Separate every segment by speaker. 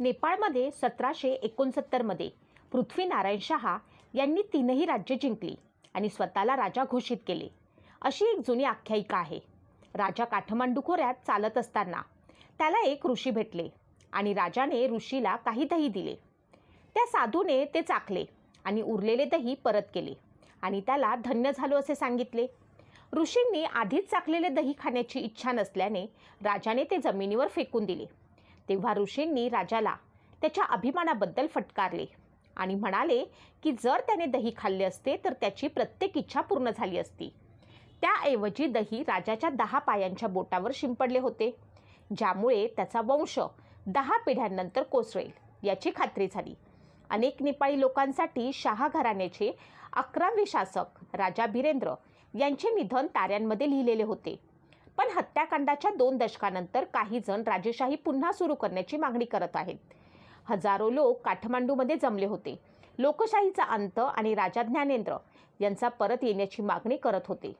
Speaker 1: नेपाळमध्ये सतराशे एकोणसत्तरमध्ये पृथ्वीनारायण शहा यांनी तीनही राज्य जिंकली आणि स्वतःला राजा घोषित केले. अशी एक जुनी आख्यायिका आहे. राजा काठमांडू खोऱ्यात चालत असताना त्याला एक ऋषी भेटले आणि राजाने ऋषीला काही दही दिले. त्या साधूने ते चाखले आणि उरलेले दही परत केले आणि त्याला धन्य झालो असे सांगितले. ऋषींनी आधीच चाखलेले दही खाण्याची इच्छा नसल्याने राजाने ते जमिनीवर फेकून दिले. तेव्हा ऋषींनी राजाला त्याच्या अभिमानाबद्दल फटकारले आणि म्हणाले की जर त्याने दही खाल्ले असते तर त्याची प्रत्येक इच्छा पूर्ण झाली असती. त्याऐवजी दही राजाच्या दहा पायांच्या बोटावर शिंपडले होते ज्यामुळे त्याचा वंश दहा पिढ्यांनंतर कोसळेल याची खात्री झाली. अनेक नेपाळी लोकांसाठी शहा घराण्याचे अकरावे शासक राजा बिरेंद्र यांचे निधन ताऱ्यांमध्ये लिहिलेले होते. पण हत्याकांडाच्या दोन दशकानंतर काही जण राजेशाही पुन्हा सुरू करण्याची मागणी करत आहेत. हजारो लोक काठमांडूमध्ये जमले होते. लोकशाहीचा अंत आणि राजा ज्ञानेंद्र यांचा परत येण्याची मागणी करत होते.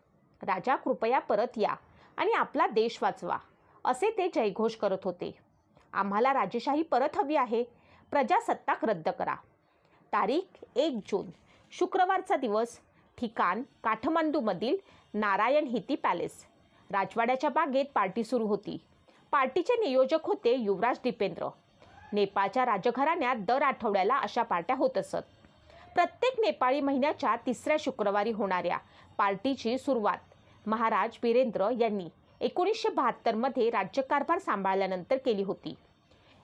Speaker 1: राजा कृपया परत या आणि आपला देश वाचवा असे ते जयघोष करत होते. आम्हाला राजेशाही परत हवी आहे. प्रजासत्ताक रद्द करा. तारीख एक जून शुक्रवारचा दिवस ठिकाण काठमांडूमधील नारायण हिती पॅलेस. राजवाड्याच्या बागेत पार्टी सुरू होती. पार्टीचे नियोजक होते युवराज दीपेंद्र. नेपाळच्या राजघराण्यात दर आठवड्याला अशा पार्ट्या होत असत. प्रत्येक नेपाळी महिन्याच्या तिसऱ्या शुक्रवारी होणाऱ्या पार्टीची सुरुवात महाराज वीरेंद्र यांनी एकोणीसशे बहात्तरमध्ये राज्यकारभार सांभाळल्यानंतर केली होती.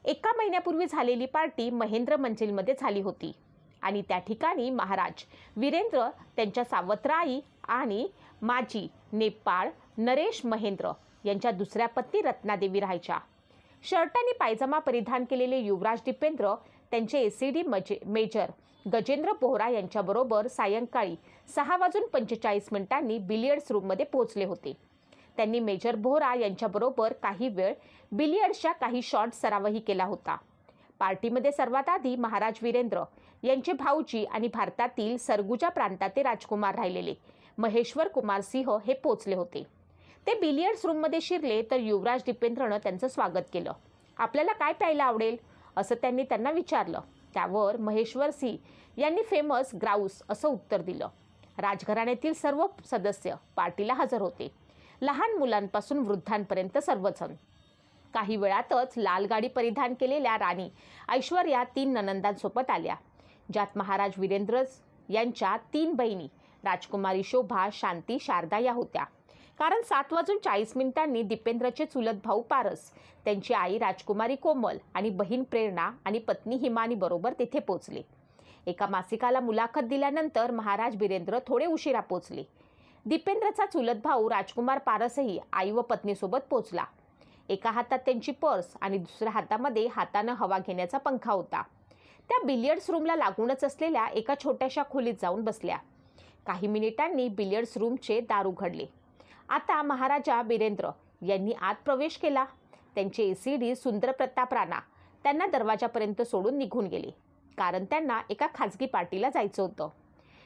Speaker 1: एका महिन्यापूर्वी झालेली पार्टी महेंद्र मंजिलमध्ये झाली होती आणि त्या ठिकाणी महाराज वीरेंद्र त्यांच्या सावत्र आई आणि माजी नेपाळ नरेश महेंद्र यांच्या दुसऱ्या पत्नी रत्नादेवी राहायच्या. शर्ट आणि पायजमा परिधान केलेले युवराज दीपेंद्र त्यांचे ए सी डी मजे मेजर गजेंद्र बोहरा यांच्याबरोबर सायंकाळी सहा वाजून पंचेचाळीस मिनिटांनी बिलियर्ड्स रूममध्ये पोहोचले होते. त्यांनी मेजर बोहरा यांच्याबरोबर काही वेळ बिलियर्ड्सच्या काही शॉट सरावही केला होता. पार्टीमध्ये सर्वात आधी महाराज वीरेंद्र यांचे भाऊजी आणि भारतातील सरगुजा प्रांताचे राजकुमार राहिलेले. महेश्वर कुमार सिंह हे पोचले होते. ते बिलियर्ड्स रूममध्ये शिरले तर युवराज दीपेंद्रनं त्यांचं स्वागत केलं. आपल्याला काय प्यायला आवडेल? असं त्यांनी त्यांना विचारलं. त्यावर महेश्वर सिंह यांनी फेमस ग्राऊस असं उत्तर दिलं. राजघराण्यातील सर्व सदस्य पार्टीला हजर होते. लहान मुलांपासून वृद्धांपर्यंत सर्वजण. काही वेळातच लाल गाडी परिधान केलेल्या राणी ऐश्वर्या तीन ननंदांसोबत आल्या. ज्यात महाराज वीरेंद्र यांच्या तीन बहिणी राजकुमारी शोभा शांती शारदा या होत्या. कारण सात वाजून चाळीस मिनिटांनी दीपेंद्रचे चुलत भाऊ पारस त्यांची आई राजकुमारी कोमल आणि बहीण प्रेरणा आणि पत्नी हिमानी बरोबर तेथे पोचले. एका मासिकाला मुलाखत दिल्यानंतर महाराज बिरेंद्र थोडे उशिरा पोचले. दीपेंद्रचा चुलत भाऊ राजकुमार पारसही आई व पत्नीसोबत पोचला. एका हातात त्यांची पर्स आणि दुसऱ्या हातामध्ये हातानं हवा घेण्याचा पंखा होता. त्या बिलियर्ड्स रूमला लागूनच असलेल्या एका छोट्याशा खोलीत जाऊन बसल्या. काही मिनिटांनी बिलियर्ड्स रूमचे दार उघडले. आता महाराजा बिरेंद्र यांनी आत प्रवेश केला. त्यांचे ए सी डी सुंदर प्रताप राणा त्यांना दरवाजापर्यंत सोडून निघून गेले. कारण त्यांना एका खाजगी पार्टीला जायचं होतं.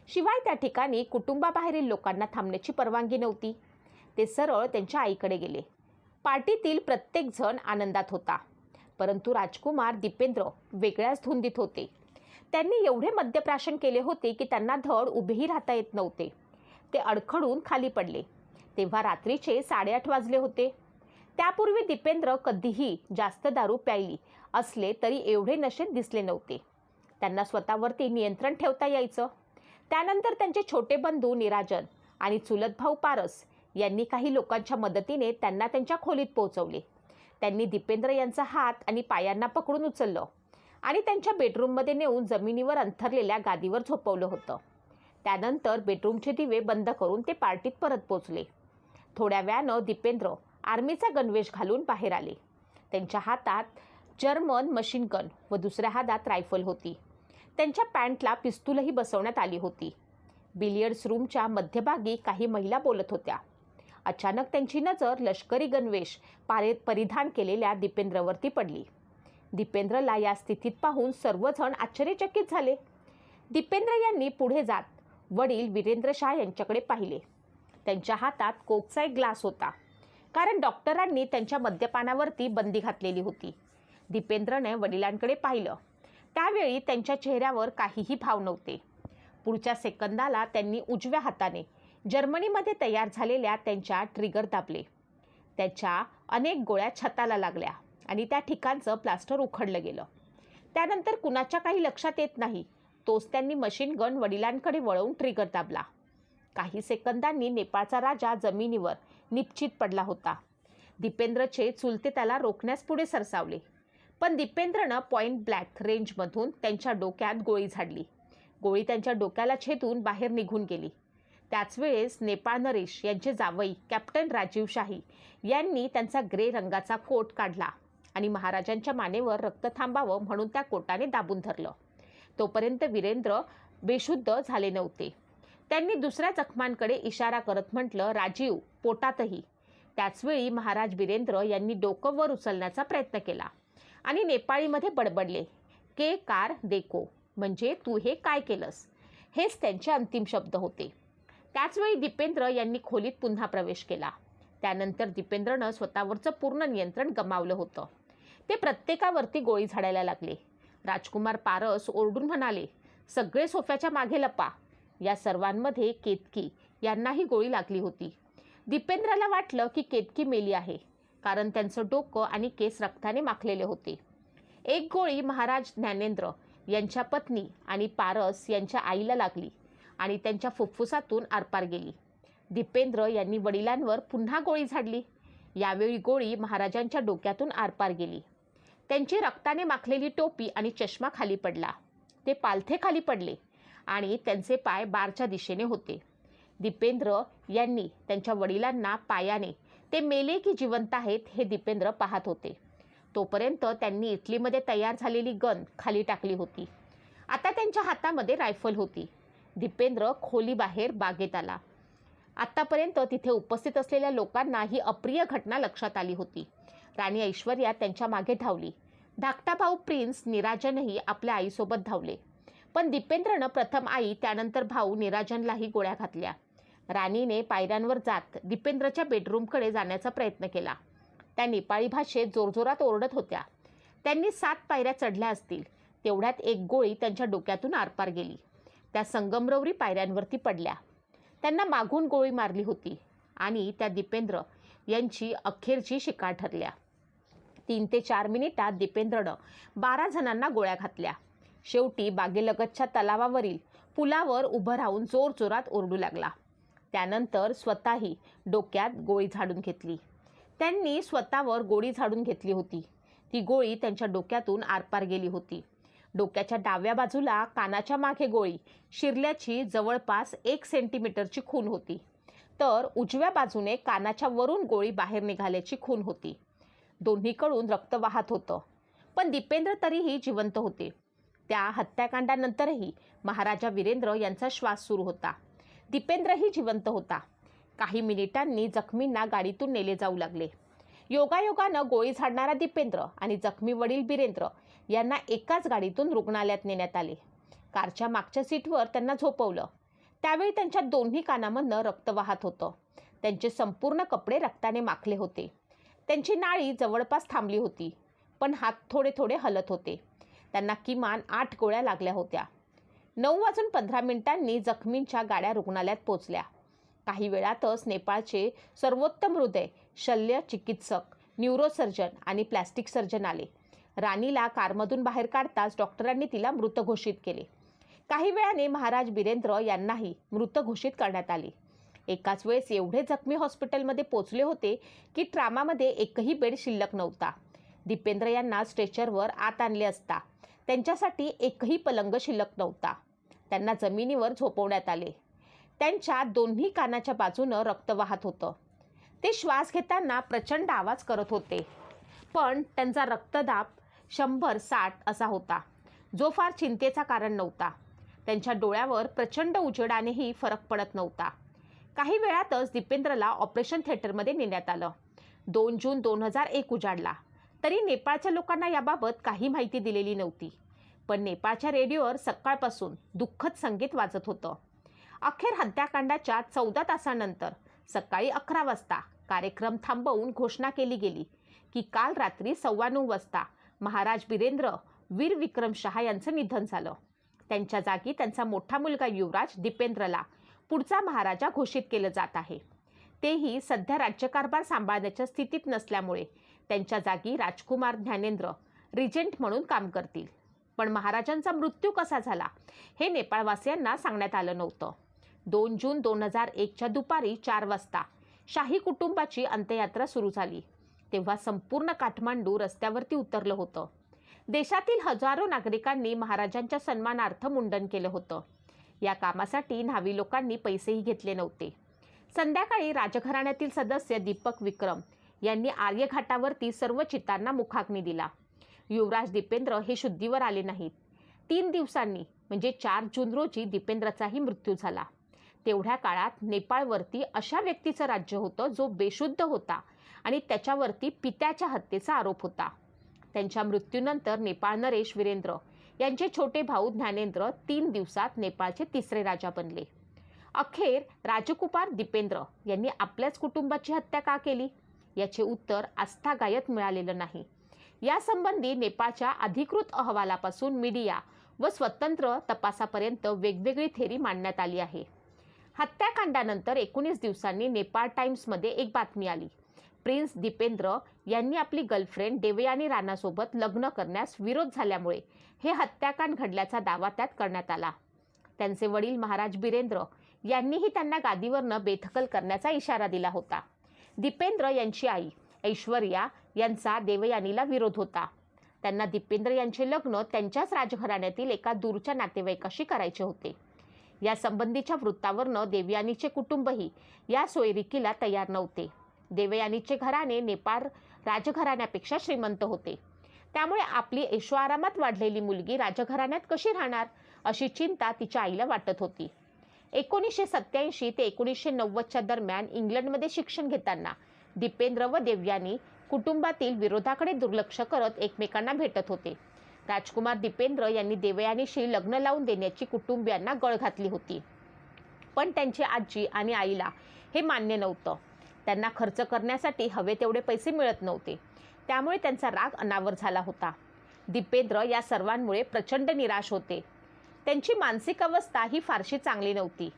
Speaker 1: शिवाय त्या ठिकाणी कुटुंबाबाहेरील लोकांना थांबण्याची परवानगी नव्हती. ते सरळ त्यांच्या आईकडे गेले. पार्टीतील प्रत्येकजण आनंदात होता. परंतु राजकुमार दीपेंद्र वेगळ्याच धुंदीत होते. त्यांनी एवढे मद्यप्राशन केले होते की त्यांना धड उभेही राहता येत नव्हते. ते अडखडून खाली पडले. तेव्हा रात्रीचे साडेआठ वाजले होते. त्यापूर्वी दीपेंद्र कधीही जास्त दारू प्यायली असले तरी एवढे नशेत दिसले नव्हते. त्यांना स्वतःवरती नियंत्रण ठेवता यायचं. त्यानंतर त्यांचे छोटे बंधू निराजन आणि चुलत भाऊ पारस यांनी काही लोकांच्या मदतीने त्यांना त्यांच्या खोलीत पोहोचवले. त्यांनी दीपेंद्र यांचा हात आणि पायांना पकडून उचललं आणि त्यांच्या बेडरूममध्ये नेऊन जमिनीवर अंथरलेल्या गादीवर झोपवलं होतं. त्यानंतर बेडरूमचे दिवे बंद करून ते पार्टीत परत पोचले थोड्या वेळानं दीपेंद्र आर्मीचा गणवेश घालून बाहेर आले. त्यांच्या हातात जर्मन मशीन गन व दुसऱ्या हातात रायफल होती. त्यांच्या पॅन्टला पिस्तूलही बसवण्यात आली होती. बिलियर्ड्स रूमच्या मध्यभागी काही महिला बोलत होत्या. अचानक त्यांची नजर लष्करी गणवेश पारे परिधान केलेल्या दीपेंद्रवरती पडली. दीपेंद्रला या स्थितीत पाहून सर्वजण आश्चर्यचकित झाले. दीपेंद्र यांनी पुढे जात वडील वीरेंद्र शाह यांच्याकडे पाहिले. त्यांच्या हातात कोकचा एक ग्लास होता. कारण डॉक्टरांनी त्यांच्या मद्यपानावरती बंदी घातलेली होती. दीपेंद्रने वडिलांकडे पाहिलं. त्यावेळी त्यांच्या चेहऱ्यावर काहीही भाव नव्हते. पुढच्या सेकंदाला त्यांनी उजव्या हाताने जर्मनीमध्ये तयार झालेल्या त्यांच्या ट्रिगर दाबले. त्याच्या अनेक गोळ्या छताला लागल्या आणि त्या ठिकाणचं प्लास्टर उखडलं गेलं. त्यानंतर कुणाच्या काही लक्षात येत नाही तोच त्यांनी मशीन गन वडिलांकडे वळवून ट्रिगर दाबला. काही सेकंदांनी नेपाळचा राजा जमिनीवर निश्चित पडला होता. दीपेंद्रचे चुलते त्याला रोखण्यास पुढे सरसावले. पण दीपेंद्रनं पॉईंट ब्लॅक रेंजमधून त्यांच्या डोक्यात गोळी झाडली. गोळी त्यांच्या डोक्याला छेदून बाहेर निघून गेली. त्याच वेळेस नेपाळ नरेश यांचे जावई कॅप्टन राजीव शाही यांनी त्यांचा ग्रे रंगाचा कोट काढला आणि महाराजांच्या मानेवर रक्त थांबावं म्हणून त्या कोटाने दाबून धरलं. तोपर्यंत वीरेंद्र बेशुद्ध झाले नव्हते. त्यांनी दुसऱ्या जखमांकडे इशारा करत म्हटलं राजीव पोटातही. त्याचवेळी महाराज बिरेंद्र यांनी डोकं वर उचलण्याचा प्रयत्न केला आणि नेपाळीमध्ये बडबडले. के कार देखो म्हणजे तू हे काय केलंस? हेच त्यांचे अंतिम शब्द होते. त्याचवेळी दीपेंद्र यांनी खोलीत पुन्हा प्रवेश केला. त्यानंतर दीपेंद्रनं स्वतःवरचं पूर्ण नियंत्रण गमावलं होतं. ते प्रत्येकावरती गोळी झाडायला लागले. राजकुमार पारस ओरडून म्हणाले सगळे सोफ्याच्या मागे लपा. या सर्वांमध्ये केतकी यांनाही गोळी लागली होती. दीपेंद्राला वाटलं की केतकी मेली आहे कारण त्यांचं डोकं आणि केस रक्ताने माखलेले होते. एक गोळी महाराज ज्ञानेंद्र यांच्या पत्नी आणि पारस यांच्या आईला लागली आणि त्यांच्या फुफ्फुसातून आरपार गेली. दीपेंद्र यांनी वडिलांवर पुन्हा गोळी झाडली. यावेळी गोळी महाराजांच्या डोक्यातून आरपार गेली. त्यांची रक्ताने माखलेली टोपी आणि चष्मा खाली पडला. ते पालथे खाली पडले. आणि त्यांचे पाय बारच्या दिशेने होते. दीपेंद्र यांनी त्यांच्या वडिलांना पायाने ते मेले की जिवंत आहेत हे दीपेंद्र पाहत होते. तोपर्यंत त्यांनी इटलीमध्ये तयार झालेली गन खाली टाकली होती. आता त्यांच्या हातामध्ये रायफल होती. दीपेंद्र खोलीबाहेर बागेत आला. आत्तापर्यंत तिथे उपस्थित असलेल्या लोकांना ही अप्रिय घटना लक्षात आली होती. राणी ऐश्वर्या त्यांच्या मागे धावली. धाकटा भाऊ प्रिन्स निराजनही आपल्या आईसोबत धावले. पण दीपेंद्रनं प्रथम आई त्यानंतर भाऊ निराजनलाही गोळ्या घातल्या. राणीने पायऱ्यांवर जात दीपेंद्रच्या बेडरूमकडे जाण्याचा प्रयत्न केला. त्या नेपाळी भाषेत जोरजोरात ओरडत होत्या. त्यांनी सात पायऱ्या चढल्या असतील. तेवढ्यात एक गोळी त्यांच्या डोक्यातून आरपार गेली. त्या संगमरवरी पायऱ्यांवरती पडल्या. त्यांना मागून गोळी मारली होती आणि त्या दीपेंद्र यांची अखेरची शिकार ठरल्या. तीन ते चार मिनिटात दीपेंद्रनं बारा जणांना गोळ्या घातल्या. शेवटी बागेलगतच्या तलावावरील पुलावर उभं राहून जोरजोरात ओरडू लागला. त्यानंतर स्वतःही डोक्यात गोळी झाडून घेतली. त्यांनी स्वतःवर गोळी झाडून घेतली होती. ती गोळी त्यांच्या डोक्यातून आरपार गेली होती. डोक्याच्या डाव्या बाजूला कानाच्या मागे गोळी शिरल्याची जवळपास एक सेंटीमीटरची खून होती. तर उजव्या बाजूने कानाच्या वरून गोळी बाहेर निघाल्याची खून होती. दोन्हीकडून रक्त वाहत होतं. पण दीपेंद्र तरीही जिवंत होते. त्या हत्याकांडानंतरही महाराजा वीरेंद्र यांचा श्वास सुरू होता. दीपेंद्रही जिवंत होता. काही मिनिटांनी जखमींना गाडीतून नेले जाऊ लागले. योगायोगानं गोळी झाडणारा दीपेंद्र आणि जखमी वडील बिरेंद्र यांना एकाच गाडीतून रुग्णालयात नेण्यात आले. कारच्या मागच्या सीटवर त्यांना झोपवलं. त्यावेळी त्यांच्या दोन्ही कानामधनं रक्त वाहत होतं. त्यांचे संपूर्ण कपडे रक्ताने माखले होते. त्यांची नाळी जवळपास थांबली होती पण हात थोडे थोडे हलत होते. त्यांना किमान आठ गोळ्या लागल्या होत्या. नऊ वाजून पंधरा मिनिटांनी जखमींच्या गाड्या रुग्णालयात पोचल्या. काही वेळातच नेपाळचे सर्वोत्तम हृदय शल्य चिकित्सक न्यूरोसर्जन आणि प्लॅस्टिक सर्जन आले. राणीला कारमधून बाहेर काढताच डॉक्टरांनी तिला मृत घोषित केले. काही वेळाने महाराज बिरेंद्र यांनाही मृत घोषित करण्यात आले. एकाच वेळेस एवढे जखमी हॉस्पिटलमध्ये पोचले होते की ट्रामामध्ये एकही बेड शिल्लक नव्हता. दीपेंद्र यांना स्ट्रेचरवर आत आणले असता त्यांच्यासाठी एकही पलंग शिल्लक नव्हता. त्यांना जमिनीवर झोपवण्यात आले. त्यांच्या दोन्ही कानाच्या बाजूनं रक्त वाहत होतं. ते श्वास घेताना प्रचंड आवाज करत होते. पण त्यांचा रक्तदाब शंभर साठ असा होता. जो फार चिंतेचा कारण नव्हता. त्यांच्या डोळ्यावर प्रचंड उजेडानेही फरक पडत नव्हता. काही वेळातच दीपेंद्रला ऑपरेशन थिएटरमध्ये नेण्यात आलं. दोन जून दोन हजार एक उजाडला. तरी नेपाळच्या लोकांना याबाबत काही माहिती दिलेली नव्हती. पण नेपाळच्या रेडिओवर सकाळपासून दुःखद संगीत वाजत होतं. अखेर हत्याकांडाच्या चौदा तासानंतर सकाळी अकरा वाजता कार्यक्रम थांबवून घोषणा केली गेली की काल रात्री सव्वा नऊ वाजता महाराज बिरेंद्र वीर विक्रम शहा यांचं निधन झालं. त्यांच्या जागी त्यांचा मोठा मुलगा युवराज दीपेंद्रला पुढचा महाराजा घोषित केलं जात आहे. तेही सध्या राज्यकारभार सांभाळण्याच्या स्थितीत नसल्यामुळे त्यांच्या जागी राजकुमार ज्ञानेंद्र रिजेंट म्हणून काम करतील. पण महाराजांचा मृत्यू कसा झाला हे नेपाळवासियांना सांगण्यात आलं नव्हतं. दोन जून दोन हजार एकच्या दुपारी चार वाजता शाही कुटुंबाची अंत्ययात्रा सुरू झाली. तेव्हा संपूर्ण काठमांडू रस्त्यावरती उतरलं होतं. देशातील हजारो नागरिकांनी महाराजांच्या सन्मानार्थ मुंडन केलं होतं. या कामासाठी न्हावी लोकांनी पैसेही घेतले नव्हते. संध्याकाळी राजघराण्यातील सदस्य दीपक विक्रम यांनी आर्यघाटावरती सर्व चित्तांना मुखाग्नी दिला. युवराज दीपेंद्र हे शुद्धीवर आले नाहीत. तीन दिवसांनी म्हणजे चार जून रोजी दीपेंद्रचाही मृत्यू झाला. तेवढ्या काळात नेपाळवरती अशा व्यक्तीचं राज्य होतं जो बेशुद्ध होता आणि त्याच्यावरती पित्याच्या हत्येचा आरोप होता. त्यांच्या मृत्यूनंतर नेपाळ नरेश वीरेंद्र यांचे छोटे भाऊ ज्ञानेंद्र तीन दिवसात नेपाळचे तिसरे राजा बनले. अखेर राजकुमार दीपेंद्र यांनी आपल्याच कुटुंबाची हत्या का केली? याचे उत्तर आस्थागायत मिळालेलं नाही. यासंबंधी नेपाळच्या अधिकृत अहवालापासून मीडिया व स्वतंत्र तपासापर्यंत वेगवेगळी थेरी मांडण्यात आली आहे. हत्याकांडानंतर एकोणीस दिवसांनी नेपाळ टाइम्समध्ये एक बातमी आली. प्रिन्स दीपेंद्र यांनी आपली गर्लफ्रेंड देवयानी राणासोबत लग्न करण्यास विरोध झाल्यामुळे हे हत्याकांड घडल्याचा दावा त्यात करण्यात आला. त्यांचे वडील महाराज बिरेंद्र यांनीही त्यांना गादीवरनं बेथकल करण्याचा इशारा दिला होता. दीपेंद्र यांची आई ऐश्वर्या यांचा देवयानीला विरोध होता. त्यांना दीपेंद्र यांचे लग्न त्यांच्याच राजघराण्यातील एका दूरच्या नातेवाईकाशी करायचे होते. या संबंधीच्या वृत्तावरनं देवयानीचे कुटुंबही या सोयरिकीला तयार नव्हते. देवयानीचे घराणे नेपाळ राजघराण्यापेक्षा श्रीमंत होते. त्यामुळे आपली ऐशोआरामात वाढलेली मुलगी राजघराण्यात कशी राहणार अशी चिंता तिच्या आईला वाटत होती. एकोणीसशे सत्याऐंशी ते एकोणीसशे नव्वदच्या दरम्यान इंग्लंडमध्ये शिक्षण घेताना दीपेंद्र व देवयानी कुटुंबातील विरोधाकडे दुर्लक्ष करत एकमेकांना भेटत होते. राजकुमार दीपेंद्र यांनी देवयानीशी लग्न लावून देण्याची कुटुंबियांना गळ घातली होती. पण त्यांची आजी आणि आईला हे मान्य नव्हतं. त्यांना खर्च करण्यासाठी हवे तेवढे पैसे मिळत नव्हते. त्यामुळे त्यांचा राग अनावर झाला होता. दीपेंद्र या सर्वांमुळे प्रचंड निराश होते. त्यांची मानसिक अवस्था ही फारशी चांगली नव्हती.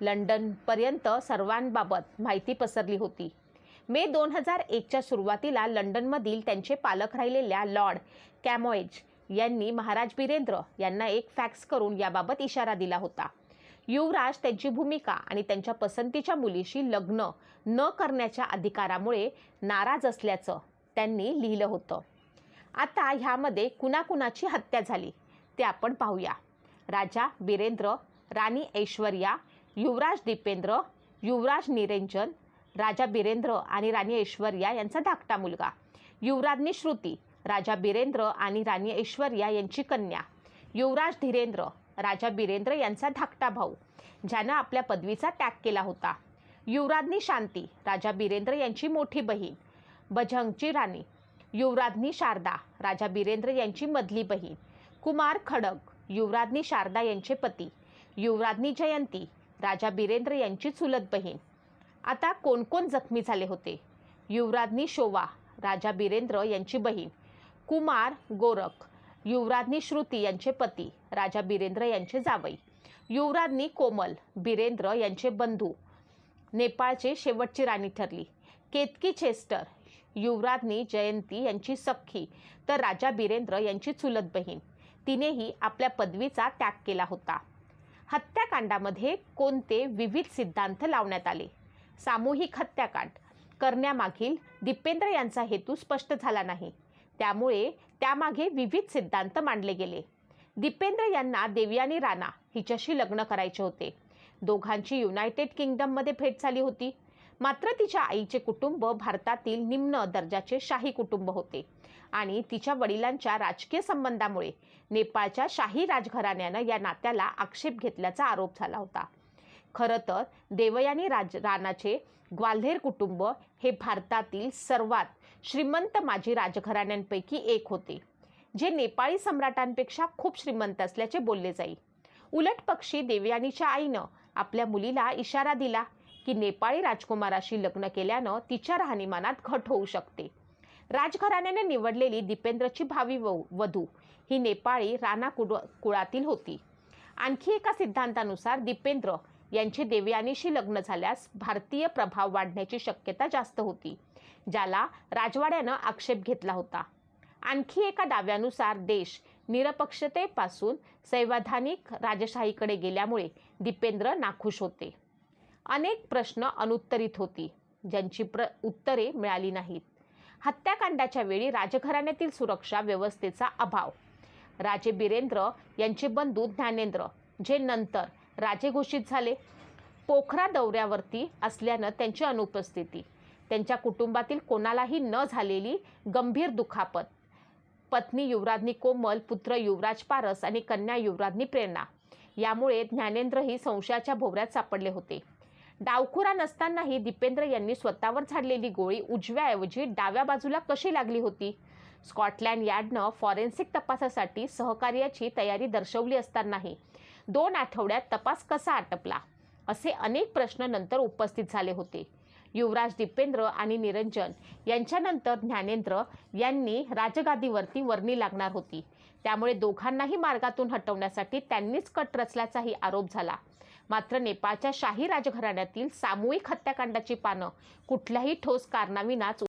Speaker 1: लंडनपर्यंत सर्वांबाबत माहिती पसरली होती. मे दोन हजार एकच्या सुरुवातीला लंडनमधील त्यांचे पालक राहिलेल्या लॉर्ड कॅमोएज यांनी महाराज बिरेंद्र यांना एक फॅक्स करून याबाबत इशारा दिला होता. युवराज त्यांची भूमिका आणि त्यांच्या पसंतीच्या मुलीशी लग्न न करण्याच्या अधिकारामुळे नाराज असल्याचं त्यांनी लिहिलं होतं. आता ह्यामध्ये कुणाकुणाची हत्या झाली ते आपण पाहूया. राजा बिरेंद्र राणी ऐश्वर्या युवराज दीपेंद्र युवराज निरंजन राजा बिरेंद्र आणि राणी ऐश्वर्या यांचा धाकटा मुलगा. युवराजनी श्रुती राजा बिरेंद्र आणि राणी ऐश्वर्या यांची कन्या. युवराज धीरेंद्र राजा बिरेंद्र यांचा धाकटा भाऊ ज्यानं आपल्या पदवीचा त्याग केला होता. युवराजनी शांती राजा बिरेंद्र यांची मोठी बहीण बजंगची राणी. युवराजनी शारदा राजा बिरेंद्र यांची मधली बहीण. कुमार खडक युवराज्ञी शारदा यांचे पती युवराज्ञी जयंती राजा बिरेंद्र यांची चुलत बहीण. आता कोण कोण जखमी झाले होते? युवराज्ञी शोवा राजा बिरेंद्र यांची बहीण कुमार गोरख युवराज्ञी श्रुती यांचे पती राजा बिरेंद्र यांचे जावई युवराज्ञी कोमल बिरेंद्र यांचे बंधू. नेपाळचे शेवटची राणी ठरली. केतकी चेस्टर युवराज्ञी जयंती यांची सख्खी तर राजा बिरेंद्र यांची चुलत बहीण. तिनेही आपल्या पदवीचा त्याग केला होता. हत्याकांडामध्ये कोणते विविध सिद्धांत लावण्यात आले? सामूहिक हत्याकांड करण्यामागील दीपेंद्र यांचा हेतू स्पष्ट झाला नाही. त्यामुळे त्यामागे विविध सिद्धांत मांडले गेले. दीपेंद्र यांना देवयानी राणा हिच्याशी लग्न करायचे होते. दोघांची युनायटेड किंगडममध्ये भेट झाली होती. मात्र तिच्या आईचे कुटुंब भारतातील निम्न दर्जाचे शाही कुटुंब होते. आणि तिच्या वडिलांच्या राजकीय संबंधामुळे नेपाळच्या शाही राजघराण्यानं या नात्याला आक्षेप घेतल्याचा आरोप झाला होता. खरं तर देवयानी राज राणाचे ग्वाल्हेर कुटुंब हे भारतातील सर्वात श्रीमंत माजी राजघराण्यांपैकी एक होते जे नेपाळी सम्राटांपेक्षा खूप श्रीमंत असल्याचे बोलले जाईल उलट पक्षी देवयानीच्या आईनं आपल्या मुलीला इशारा दिला की नेपाळी राजकुमाराशी लग्न केल्यानं तिच्या राहणीमानात घट होऊ शकते. राजघराण्याने निवडलेली दीपेंद्रची भावी वधू ही नेपाळी राणा कुड कुळातील होती. आणखी एका सिद्धांतानुसार दीपेंद्र यांचे देवयानीशी लग्न झाल्यास भारतीय प्रभाव वाढण्याची शक्यता जास्त होती ज्याला राजवाड्यानं आक्षेप घेतला होता. आणखी एका दाव्यानुसार देश निरपक्षतेपासून संवैधानिक राजशाहीकडे गेल्यामुळे दीपेंद्र नाखुश होते. अनेक प्रश्न अनुत्तरित होती ज्यांची प्र उत्तरे मिळाली नाहीत. हत्याकांडाच्या वेळी राजघराण्यातील सुरक्षा व्यवस्थेचा अभाव. राजे बिरेंद्र यांचे बंधू ज्ञानेंद्र जे नंतर राजे घोषित झाले. पोखरा दौऱ्यावरती असल्यानं त्यांची अनुपस्थिती. त्यांच्या कुटुंबातील कोणालाही न झालेली गंभीर दुखापत. पत्नी युवराज्ञी कोमल पुत्र युवराज पारस आणि कन्या युवराज्ञी प्रेरणा. यामुळे ज्ञानेंद्रही संशयाच्या भोवऱ्यात सापडले होते. डावखुरा नसतानाही दीपेंद्र यांनी स्वतःवर झाडलेली गोळी उजव्याऐवजी डाव्या बाजूला कशी लागली होती? स्कॉटलँड यार्डनं फॉरेन्सिक तपासासाठी सहकार्याची तयारी दर्शवली असतानाही दोन आठवड्यात तपास कसा आटपला? असे अनेक प्रश्न नंतर उपस्थित झाले होते. युवराज दीपेंद्र आणि निरंजन यांच्यानंतर ज्ञानेंद्र यांनी राजगादीवरती वर्णी लागणार होती. त्यामुळे दोघांनाही मार्गातून हटवण्यासाठी त्यांनीच कट रचल्याचाही आरोप झाला. मात्र नेपाळच्या शाही राजघराण्यातील सामूहिक हत्याकांडाची पानं कुठल्याही ठोस कारणाविनाच